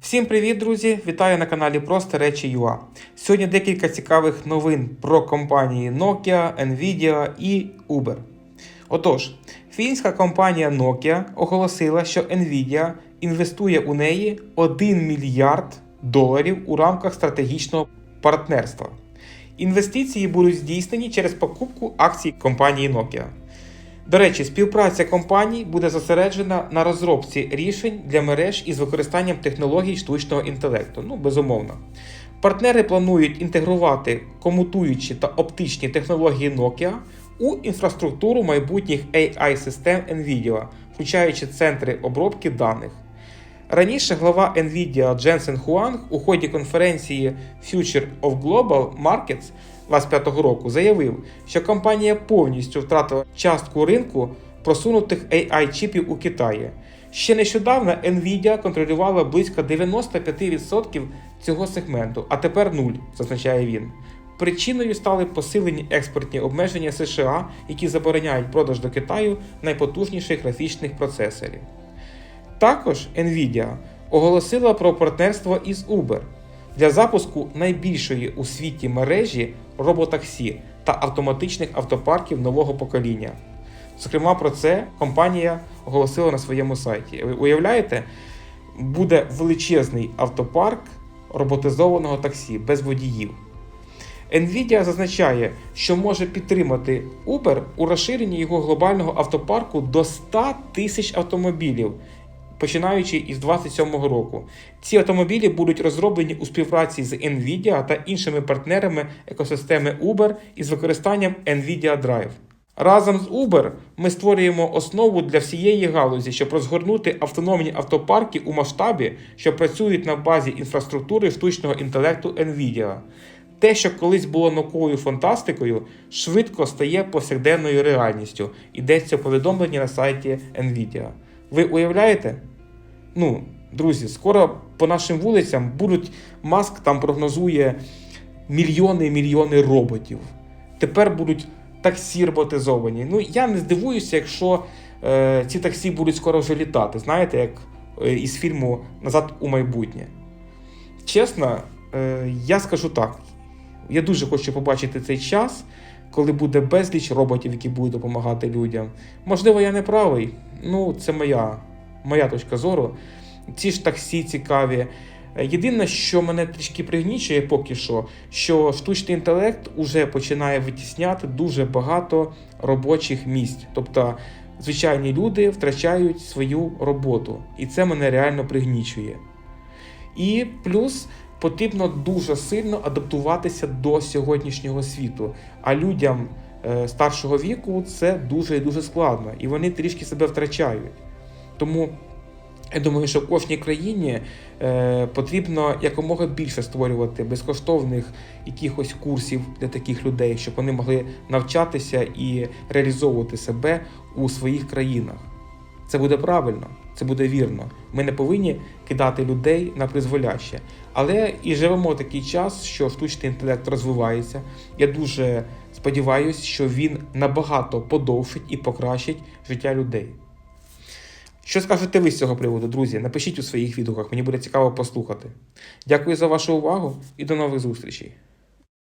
Всім привіт, друзі! Вітаю на каналі Просто Речі UA. Сьогодні декілька цікавих новин про компанії Nokia, Nvidia і Uber. Отож, фінська компанія Nokia оголосила, що Nvidia інвестує у неї 1 мільярд доларів у рамках стратегічного партнерства. Інвестиції будуть здійснені через покупку акцій компанії Nokia. До речі, співпраця компаній буде зосереджена на розробці рішень для мереж із використанням технологій штучного інтелекту. Ну, безумовно. Партнери планують інтегрувати комутуючі та оптичні технології Nokia у інфраструктуру майбутніх AI-систем NVIDIA, включаючи центри обробки даних. Раніше глава Nvidia Дженсен Хуанг у ході конференції Future of Global Markets 2025 року заявив, що компанія повністю втратила частку ринку просунутих AI-чіпів у Китаї. Ще нещодавно Nvidia контролювала близько 95% цього сегменту, а тепер нуль, зазначає він. Причиною стали посилені експортні обмеження США, які забороняють продаж до Китаю найпотужніших графічних процесорів. Також Nvidia оголосила про партнерство із Uber для запуску найбільшої у світі мережі роботаксі та автоматичних автопарків нового покоління. Зокрема, про це компанія оголосила на своєму сайті. Ви уявляєте, буде величезний автопарк роботизованого таксі без водіїв. Nvidia зазначає, що може підтримати Uber у розширенні його глобального автопарку до 100 тисяч автомобілів, починаючи із 2027 року. Ці автомобілі будуть розроблені у співпраці з Nvidia та іншими партнерами екосистеми Uber із використанням Nvidia Drive. Разом з Uber ми створюємо основу для всієї галузі, щоб розгорнути автономні автопарки у масштабі, що працюють на базі інфраструктури штучного інтелекту Nvidia. Те, що колись було науковою фантастикою, швидко стає повсякденною реальністю. Йдеться повідомлення на сайті Nvidia. Ви уявляєте? Ну, друзі, скоро по нашим вулицям будуть Маск там прогнозує мільйони і мільйони роботів. Тепер будуть таксі роботизовані. Ну, я не здивуюся, якщо е, ці таксі будуть скоро вже літати. Знаєте, як е, із фільму Назад у майбутнє. Чесно, е, я скажу так. Я дуже хочу побачити цей час, коли буде безліч роботів, які будуть допомагати людям. Можливо, я не правий. Ну, це моя, моя точка зору. Ці ж таксі цікаві. Єдине, що мене трішки пригнічує поки що, що штучний інтелект уже починає витісняти дуже багато робочих місць. Тобто звичайні люди втрачають свою роботу, і це мене реально пригнічує. І плюс потрібно дуже сильно адаптуватися до сьогоднішнього світу. А людям е, старшого віку це дуже і дуже складно, і вони трішки себе втрачають. Тому я думаю, що кожній країні е, потрібно якомога більше створювати безкоштовних якихось курсів для таких людей, щоб вони могли навчатися і реалізовувати себе у своїх країнах. Це буде правильно, це буде вірно. Ми не повинні кидати людей на призволяще. Але і живемо такий час, що штучний інтелект розвивається. Я дуже сподіваюся, що він набагато подовшить і покращить життя людей. Що скажете ви з цього приводу, друзі? Напишіть у своїх відгуках, мені буде цікаво послухати. Дякую за вашу увагу і до нових зустрічей.